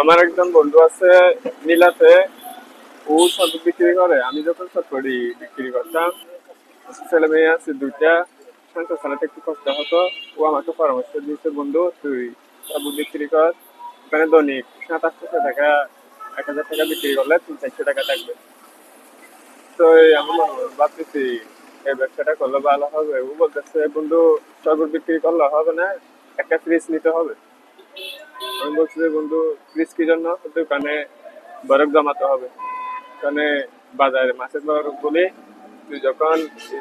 আমার একজন বন্ধু আছে নীলাতে, ও সব বিক্রি করে, আমি যখন সব করি বিক্রি করতাম, ছেলে মেয়ে আছে দুইটা, সংসার চালাতে একটু কষ্ট হতো, ও আমাকে পরামর্শ দিয়েছে, বন্ধু, তুই সব বিক্রি কর। ওখানে দৈনিক সাত আটশো টাকা, এক হাজার টাকা বিক্রি করলে তিন চারশো টাকা থাকবে। তো আমি ভাবতেছি, এই ব্যবসাটা করলে ভালো হবে। ও বলতেছে, বন্ধু সরবত বিক্রি করলে হবে না, একটা ফ্রিজ নিতে হবে। আমি বলছি যে বন্ধু ফ্রিজ কি জন্য দোকানে বরফ জমাতে হবে। কানে বাজারে মাছের বরফ বলে তুই যখন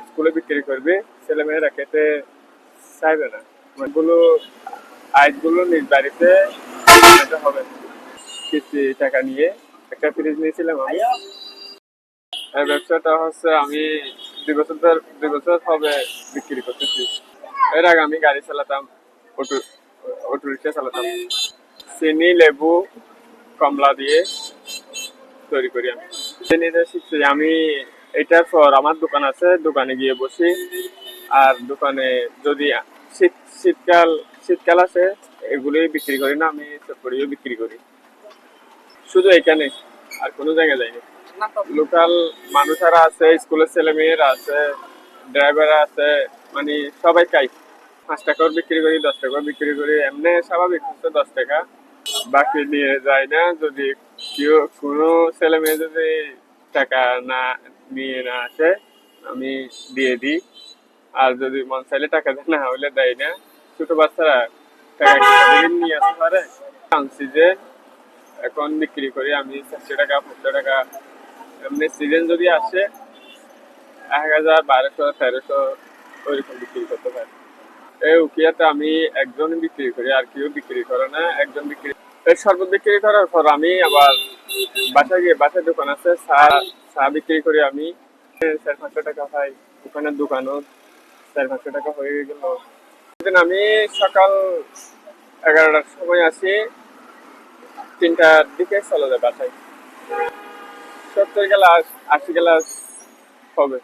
স্কুলে বিক্রি করবি ছেলে মেয়েরা খেতে চাইবে না। গুলো আইসগুলো নিজ বাড়িতে হবে। কিস্তি টাকা নিয়ে একটা ফ্রিজ নিয়েছিলাম আমি। এই ব্যবসাটা হচ্ছে আমি দুই বছর ধর দুই বছর হবে বিক্রি করতেছি। এর আগে আমি গাড়ি চালাতাম অটো অটো রিক্সা চালাতাম। চিনি, লেবু, কমলা দিয়ে তৈরি করি আমি। চিনিটা শিখছি। আমি এটার পর আমার দোকান আছে, দোকানে গিয়ে বসি। আর দোকানে যদি শীত, শীতকাল শীতকাল আছে এগুলোই বিক্রি করি না, আমি করিও বিক্রি করি। শুধু এখানে, আর কোনো জায়গায় যাইনি। লোকাল মানুষেরা আছে, স্কুলের ছেলে মেয়েরা আছে ড্রাইভার আছে মানে সবাই খাই পাঁচ টাকাও বিক্রি করি, দশ টাকাও বিক্রি করি, এমনি স্বাভাবিক হচ্ছে দশ টাকা। বাকি নিয়ে যায় না, যদি কেউ কোনো ছেলে মেয়ে যদি টাকা না, নিয়ে না আসে, আমি দিয়ে দিই। আর যদি মন চাইলে টাকা না, হলে দেয় না। ছোট বাচ্চারা টাকা নিয়ে আসতে পারে? আনছি যে এখন বিক্রি করি আমি চারশো টাকা, পাঁচশো টাকা। এমনি সিজন যদি আসে, এক হাজার বারোশো, তেরোশো, ওইরকম বিক্রি করতে পারি। এই উকিয়াতে আমি একজন বিক্রি করি, আর কেউ বিক্রি করে না, একজন বিক্রি এই শরবত বিক্রি করার পর আমি আবার বাসায় গিয়ে, বাসায় দোকান আছে, চা চা বিক্রি করি আমি। চার পাঁচশো টাকা পাই ওখানে দোকানও চার পাঁচশো টাকা হয়ে গেল। সেদিন আমি সকাল এগারোটার সময় আসি, তিনটার দিকে চলে যায় বাসায়। সত্তর গ্লাস আশি গ্লাস হবে।